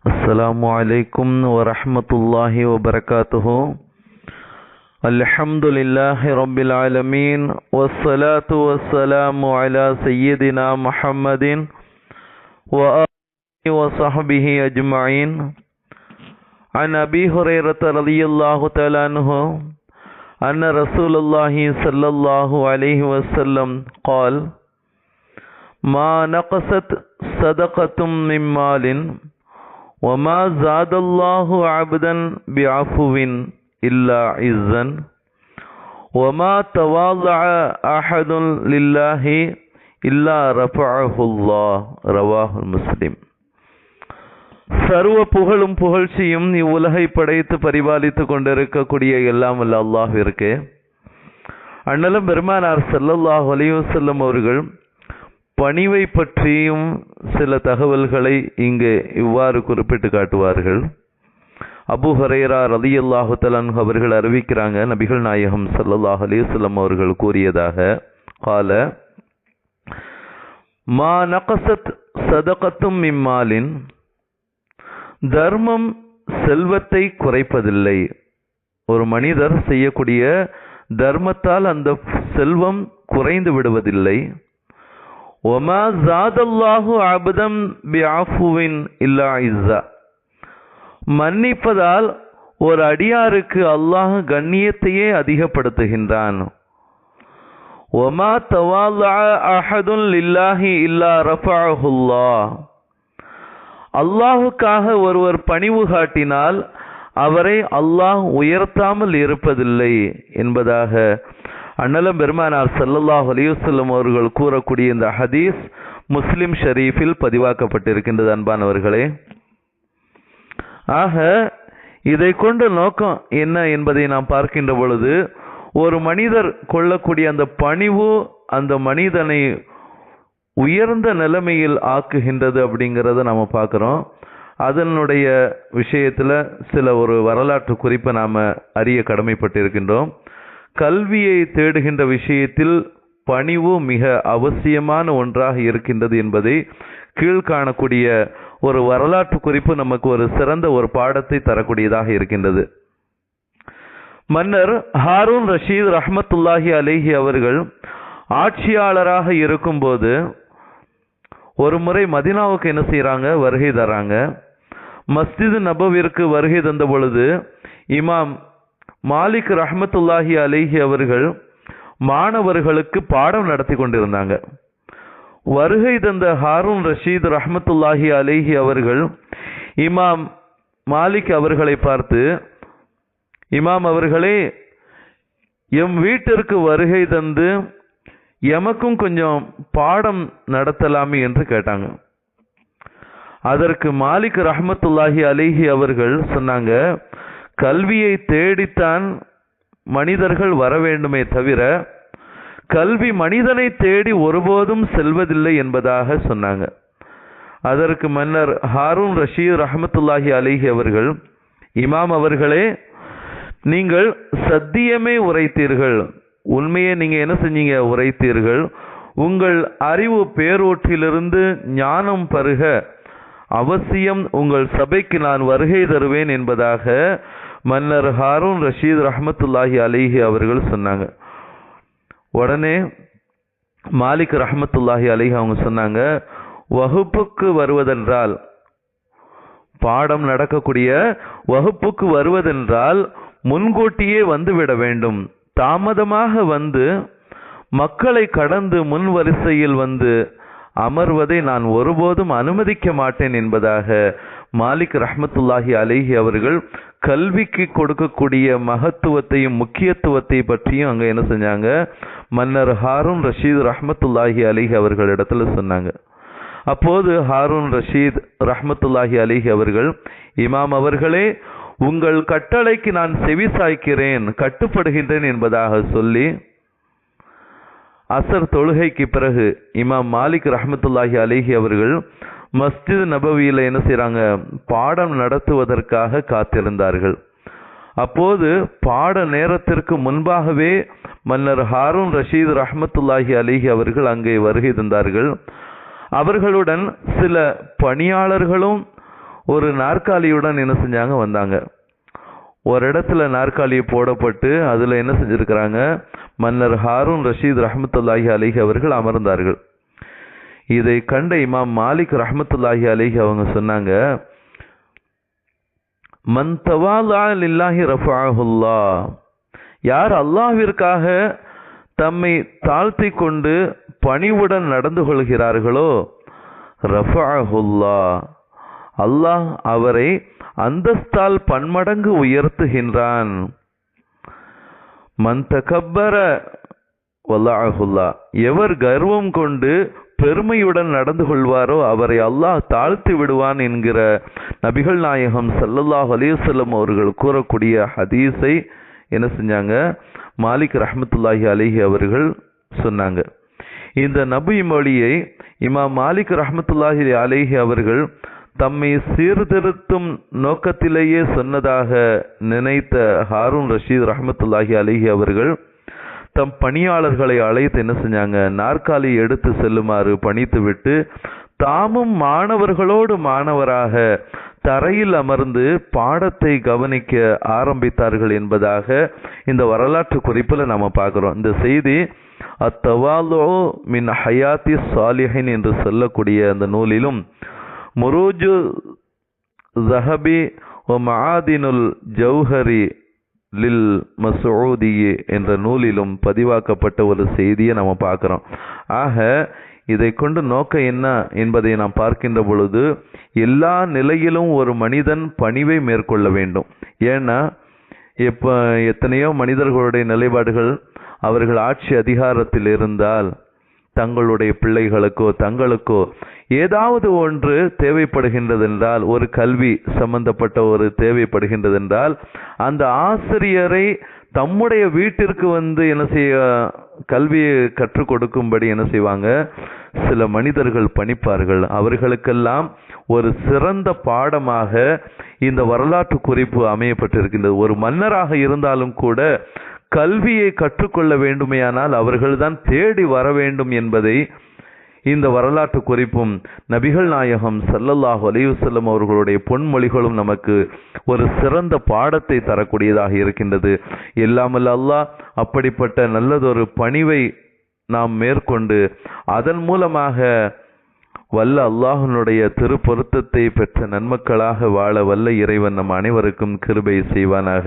السلام عليكم ورحمة الله وبركاته. الحمد لله رب العالمين والصلاة والسلام على سيدنا محمد وآله وصحبه أجمعين. عن أبي هريرة رضي الله تعالى عنه أن رسول الله صلى الله عليه وسلم قال ما نقصت صدقة من مال ஒமா ஜாதல்லாஹு அபுதன் பி ஆஃபுவின் இல்லா இஸ்ஸன் ஒமா தவாலா அஹதுல் லில்லாஹி இல்லா ரஃபாஹுல்லா ரவாஹு முஸ்லிம் சர்வ புகழும் புகழ்ச்சியும் இவ்வுலகை படைத்து பரிபாலித்து கொண்டிருக்கக்கூடிய எல்லாம் அல்ல அல்லாஹ் இருக்கு அண்ணலும் பெருமானார் செல்லல்லாஹ் அலிவசல்லம் அவர்கள் பணிவை பற்றியும் சில தகவல்களை இங்கு இவ்வாறு குறிப்பிட்டு காட்டுவார்கள். அபு ஹரேரா ரலியல்லாஹு தலன் அவர்கள் அறிவிக்கிறாங்க நபிகள் நாயகம் ஸல்லல்லாஹு அலிசல்லம் அவர்கள் கூறியதாக. கால மா நகசத் சதகத்தும் இம்மாலின் தர்மம் செல்வத்தை குறைப்பதில்லை. ஒரு மனிதர் செய்யக்கூடிய தர்மத்தால் அந்த செல்வம் குறைந்து விடுவதில்லை. ஒமா ஜாதல்லாஹு அபதம் பியாஃபுவின் இல்லா இஸ்ஸா மன்னிப்பதால் ஒரு அடியாருக்கு அல்லாஹ் கண்ணியத்தையே அதிகப்படுத்துகின்றான். ஒமா தவாலா அஹதுல் இல்லாஹி இல்லா ரஃபாஹுல்லா அல்லாஹுக்காக ஒருவர் பணிவு காட்டினால் அவரை அல்லாஹ் உயர்த்தாமல் இருப்பதில்லை என்பதாக அண்ணலம் பெருமானார் சல்லல்லாஹ் அலியுசல்லம் அவர்கள் கூறக்கூடிய இந்த ஹதீஸ் முஸ்லிம் ஷரீஃபில் பதிவாக்கப்பட்டிருக்கின்றது அன்பானவர்களே. ஆக இதை கொண்ட நோக்கம் என்ன என்பதை நாம் பார்க்கின்ற பொழுது ஒரு மனிதர் கொள்ளக்கூடிய அந்த பணிவு அந்த மனிதனை உயர்ந்த நிலைமையில் ஆக்குகின்றது அப்படிங்கிறத நம்ம பார்க்குறோம். அதனுடைய விஷயத்தில் சில ஒரு வரலாற்று குறிப்பை நாம் அறிய கடமைப்பட்டிருக்கின்றோம். கல்வியை தேடுகின்ற விஷயத்தில் பணிவு மிக அவசியமான ஒன்றாக இருக்கின்றது என்பதை கீழ்காணக்கூடிய ஒரு வரலாற்று குறிப்பு நமக்கு ஒரு சிறந்த ஒரு பாடத்தை தரக்கூடியதாக இருக்கின்றது. மன்னர் ஹாரூன் ரஷீத் ரஹமத்துல்லாஹி அலேஹி அவர்கள் ஆட்சியாளராக இருக்கும்போது ஒரு முறை மதினாவுக்கு என்ன செய்கிறாங்க வருகை தராங்க மஸ்ஜிது நபவிற்கு வருகை தந்த பொழுது இமாம் மாலிக் ரஹமத்துல்லாஹி அலிஹி அவர்கள் மாணவர்களுக்கு பாடம் நடத்தி கொண்டிருந்தாங்க. வருகை தந்த ஹாரூன் ரஷீத் ரஹமத்துல்லாஹி அலிஹி அவர்கள் இமாம் மாலிக் அவர்களை பார்த்து இமாம் அவர்களே எம் வீட்டிற்கு வருகை தந்து எமக்கும் கொஞ்சம் பாடம் நடத்தலாமே என்று கேட்டாங்க. அதற்கு மாலிக் ரஹமத்துல்லாஹி அலிஹி அவர்கள் சொன்னாங்க கல்வியை தேடித்தான் மனிதர்கள் வர வேண்டுமே தவிர கல்வி மனிதனை தேடி ஒருபோதும் செல்வதில்லை என்பதாக சொன்னாங்க. அதற்கு மன்னர் ஹாரூன் ரஷீத் ரஹமத்துல்லாஹி அலிஹி அவர்கள் இமாம் அவர்களே நீங்கள் சத்தியமே உரைத்தீர்கள். உண்மையை நீங்கள் என்ன செஞ்சீங்க? உரைத்தீர்கள். உங்கள் அறிவு பேரோற்றிலிருந்து ஞானம் பருக அவசியம் உங்கள் சபைக்கு நான் வருகை தருவேன் என்பதாக மன்னர் ஹாரூன் ரஷீத் ரஹமத்துல்லாஹி அலிஹி அவர்கள் சொன்னாங்க. உடனே மாலிக் ரஹமத்துல்லாஹி அலிஹி அவங்க சொன்னாங்க வகுப்புக்கு வருவதென்றால் பாடம் நடக்கக்கூடிய வகுப்புக்கு வருவதென்றால் முன்கூட்டியே வந்துவிட வேண்டும். தாமதமாக வந்து மக்களை கடந்து முன் வரிசையில் வந்து அமர்வதை நான் ஒருபோதும் அனுமதிக்க மாட்டேன் என்பதாக மாலிக் ரஹமத்துல்லாஹி அலிஹி அவர்கள் கல்விக்கு கொடுக்கக்கூடிய மகத்துவத்தையும் முக்கியத்துவத்தை பற்றியும் அங்க என்ன செஞ்சாங்க? மன்னர் ஹாரூன் ரஷீத் ரஹமத்துல்லாஹி அலிஹி அவர்களிடத்துல சொன்னாங்க. அப்போது ஹாரூன் ரஷீத் ரஹமத்துல்லாஹி அலிஹி அவர்கள் இமாம் அவர்களே உங்கள் கட்டளைக்கு நான் செவி சாய்க்கிறேன் கட்டுப்படுகின்றேன் என்பதாக சொல்லி அசர் தொழுகைக்கு பிறகு இமாம் மாலிக் ரஹமத்துல்லாஹி அலிஹி அவர்கள் மஸ்ஜித் நபவியில் என்ன செய்கிறாங்க பாடம் நடத்துவதற்காக காத்திருந்தார்கள். அப்போது பாட நேரத்திற்கு முன்பாகவே மன்னர் ஹாரூன் ரஷீத் ரஹமத்துல்லாஹி அலிஹி அவர்கள் அங்கே வருகை தந்தார்கள். அவர்களுடன் சில பணியாளர்களும் ஒரு நாற்காலியுடன் என்ன செஞ்சாங்க? வந்தாங்க. ஒரு இடத்துல நாற்காலி போடப்பட்டு அதில் என்ன செஞ்சுருக்கிறாங்க? மன்னர் ஹாரூன் ரஷீத் ரஹமத்துல்லாஹி அலிஹி அவர்கள் அமர்ந்தார்கள். இதை கண்ட இமாம் மாலிக் ரஹமத்துல்லாஹி அலிஹி அவங்க சொன்னாங்க மன் தவாலா லில்லாஹி ரஃபாஹுல்லா. யார் அல்லாஹிற்காக தம்மை தாழ்த்தி கொண்டு பணிவுடன் நடந்து கொள்கிறார்களோ ரஃபாஹுல்லா. அல்லாஹ் அவரை அந்தஸ்தால் பன்மடங்கு உயர்த்துகின்றான். மந்தகப்பர வல்லாஹுல்லா. எவர் கர்வம் கொண்டு பெருமையுடன் நடந்து கொள்வாரோ அவரை அல்லாஹ் தாழ்த்தி விடுவான் என்கிற நபிகள் நாயகம் சல்லல்லாஹ் அலைஹி அவர்கள் கூறக்கூடிய ஹதீஸை என்ன செஞ்சாங்க? மாலிக் ரஹமத்துல்லாஹி அலிஹி அவர்கள் சொன்னாங்க. இந்த நபி மொழியை இமாம் மாலிக் ரஹமத்துல்லாஹி அலிஹி அவர்கள் தம்மை சீர்திருத்தும் நோக்கத்திலேயே சொன்னதாக நினைத்த ஹாரூன் ரஷீத் ரஹமத்துல்லாஹி அலிஹி அவர்கள் தம் பணியாளர்களை அழைத்து என்ன செஞ்சாங்க? நாற்காலி எடுத்து செல்லுமாறு பணித்துவிட்டு தாமும் மாணவர்களோடு மாணவராக தரையில் அமர்ந்து பாடத்தை கவனிக்க ஆரம்பித்தார்கள் என்பதாக இந்த வரலாற்று குறிப்பில் நம்ம பார்க்குறோம். இந்த செய்தி அத்தவாலோ மின் ஹயாத்தி சாலிஹின் என்று சொல்லக்கூடிய அந்த நூலிலும் முரூஜு ஜஹபி ஒ மஆதினுல் ஜௌஹரி லில் மசூதி என்ற நூலிலும் பதிவாக்கப்பட்ட ஒரு செய்தியை நம்ம பார்க்குறோம். ஆக இதை கொண்டு நோக்கம் என்ன என்பதை நாம் பார்க்கின்ற பொழுது எல்லா நிலையிலும் ஒரு மனிதன் பணிவை மேற்கொள்ள வேண்டும். ஏன்னா இப்போ எத்தனையோ மனிதர்களுடைய நிலைப்பாடுகள் அவர்கள் ஆட்சி அதிகாரத்தில் இருந்தால் தங்களுடைய பிள்ளைகளுக்கோ தங்களுக்கோ ஏதாவது ஒன்று தேவைப்படுகின்றது என்றால் ஒரு கல்வி சம்பந்தப்பட்ட ஒரு தேவைப்படுகின்றது என்றால் அந்த ஆசிரியரை தம்முடைய வீட்டிற்கு வந்து என்ன செய்ய கல்வியை கற்றுக் கொடுக்கும்படி என்ன செய்வாங்க? சில மனிதர்கள் பணிப்பார்கள். அவர்களுக்கெல்லாம் ஒரு சிறந்த பாடமாக இந்த வரலாற்று குறிப்பு அமையப்பட்டிருக்கின்றது. ஒரு மன்னராக இருந்தாலும் கூட கல்வியை கற்றுக்கொள்ள வேண்டுமேயானால் அவர்கள்தான் தேடி வர வேண்டும் என்பதை இந்த வரலாற்று குறிப்பும் நபிகள் நாயகம் சல்லல்லாஹு அலையுசல்லம் அவர்களுடைய பொன்மொழிகளும் நமக்கு ஒரு சிறந்த பாடத்தை தரக்கூடியதாக இருக்கின்றது. இல்லாமல் அல்லாஹ் அப்படிப்பட்ட நல்லதொரு பணிவை நாம் மேற்கொண்டு அதன் மூலமாக வல்ல அல்லாஹனுடைய திருப்பொருத்தத்தை பெற்ற நன்மக்களாக வாழ வல்ல இறைவன் நம் அனைவருக்கும் கிருபை செய்வானாக.